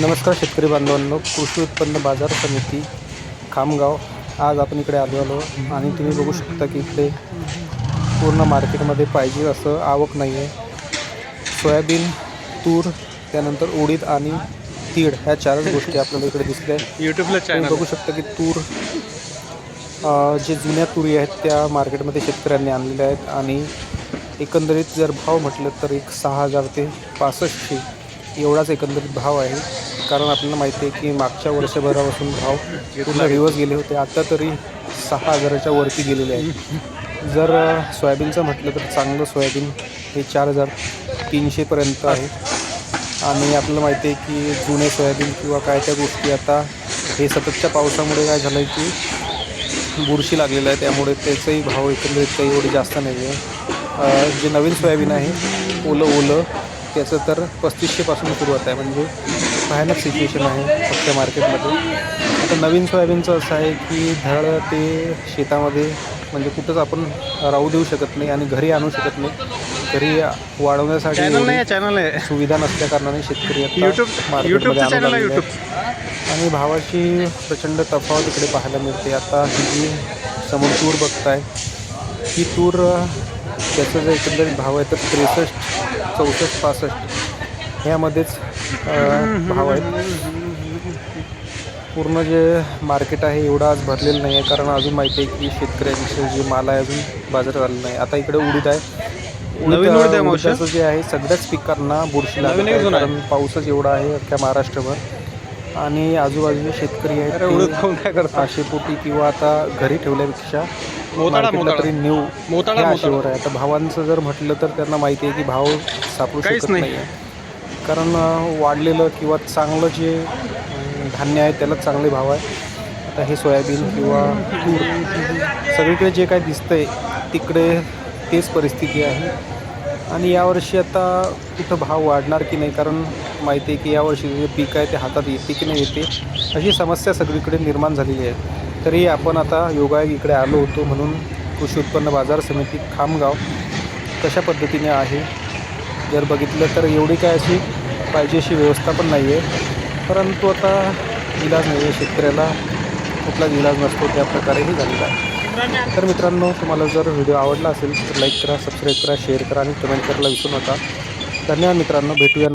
नमस्कार शेतकरी बांधवांनो कृषी उत्पन्न बाजार समिती खामगाव. आज आपण इकडे आलो आलो आणि तुम्ही बघू शकता की इकडे पूर्ण मार्केटमध्ये पाहिजे असं आवक नाही आहे. सोयाबीन तूर त्यानंतर उडीद आणि तीळ ह्या चारच गोष्टी आपल्याला इकडे दिसल्या आहेत. युट्यूबला तुम्ही चॅनल बघू शकता की तूर जे जुन्या तुरी आहेत त्या मार्केटमध्ये शेतकऱ्यांनी आणलेल्या आहेत आणि एकंदरीत जर भाव म्हटलं तर एक सहा हजार ते पासष्टशे एवढाच एकंदरीत भाव आहे. कारण आपल्याला माहिती आहे की मागच्या वर्षभरापासून भाव पूर्ण रिवर्स गेले होते. आता तरी सहा हजाराच्या वरती गेलेले आहे जर सोयाबीनचं म्हटलं तर चांगलं सोयाबीन हे चार हजार तीनशेपर्यंत आहे. आणि आपल्याला माहिती आहे की जुने सोयाबीन किंवा काय त्या गोष्टी आता हे सततच्या पावसामुळे काय झालं आहे की बुरशी लागलेलं आहे. त्यामुळे त्याचाही भाव एकंदरीत काही एवढे जास्त नाही आहे जे नवीन सोयाबीन आहे ओलं ओलं त्याचं तर पस्तीसशेपासून सुरुवात आहे. म्हणजे भयानक सिच्युएशन आहे फक्त मार्केटमध्ये आता नवीन सोयाबीनचं असं आहे की धड ते शेतामध्ये म्हणजे कुठंच आपण राहू देऊ शकत नाही आणि घरी आणू शकत नाही. घरी वाढवण्यासाठी चॅनल आहे सुविधा नसल्या कारणाने शेतकरी युट्यूब मार्केटमध्ये. आणि भावाची प्रचंड तफावत इकडे पाहायला मिळते. आता ही जी समोर तूर बघताय ही तूर त्याचं जे एकंदरीत भाव आहे तर त्रेसष्ट चौसष्ट पासष्ट ह्यामध्येच भाव आहेत. पूर्ण जे मार्केट आहे एवढं आज भरलेलं नाही आहे कारण अजून माहिती आहे की शेतकऱ्यांचं जे माल आहे अजून बाजारात आलेलं नाही. आता इकडे उडीद आहे. नवीन उडीद आहे जे आहे सगळ्याच पिकांना बुरशी. कारण पाऊसच एवढा आहे अख्ख्या महाराष्ट्रभर. आणि आजूबाजूचे शेतकरी आहेत करता आशेपोटी किंवा आता घरी ठेवल्यापेक्षा मोताळा मार्केटला मोताळा. तरी नेऊ मोताळा आशेवर आहे. आता भावांचं जर म्हटलं तर त्यांना माहिती आहे की भाव सापडू काहीच शकत नाही. नाही आहे कारण अं, वाढलेलं किंवा चांगलं जे अं, धान्य आहे त्यालाच चांगले भाव आहे. आता हे सोयाबीन किंवा तूर सगळीकडे जे काय दिसतंय तिकडे तेच परिस्थिती आहे. आणि यावर्षी आता कुठं भाव वाढणार की नाही कारण माहिती आहे की यावर्षी जे पीक आहे ते हातात येते की नाही येते अशी समस्या सगळीकडे निर्माण झालेली आहे. तरी आपण आता योगायोग इकडे आलो होतो म्हणून कृषी उत्पन्न बाजार समिती खामगाव कशा पद्धतीने आहे? जर बघितलं तर एवढी काय अशी पाहिजे अशी व्यवस्था पण नाही आहे परंतु आता इलाज नाही आहे शेतकऱ्याला. कुठलाच इलाज नसतो त्या प्रकारेही झालेला आहे. तर मित्रांनो तुम्हाला जर व्हिडिओ आवडला असेल तर लाईक करा सबस्क्राईब करा शेअर करा आणि कमेंट करायला विसरू नका. धन्यवाद मित्रांनो. भेटूया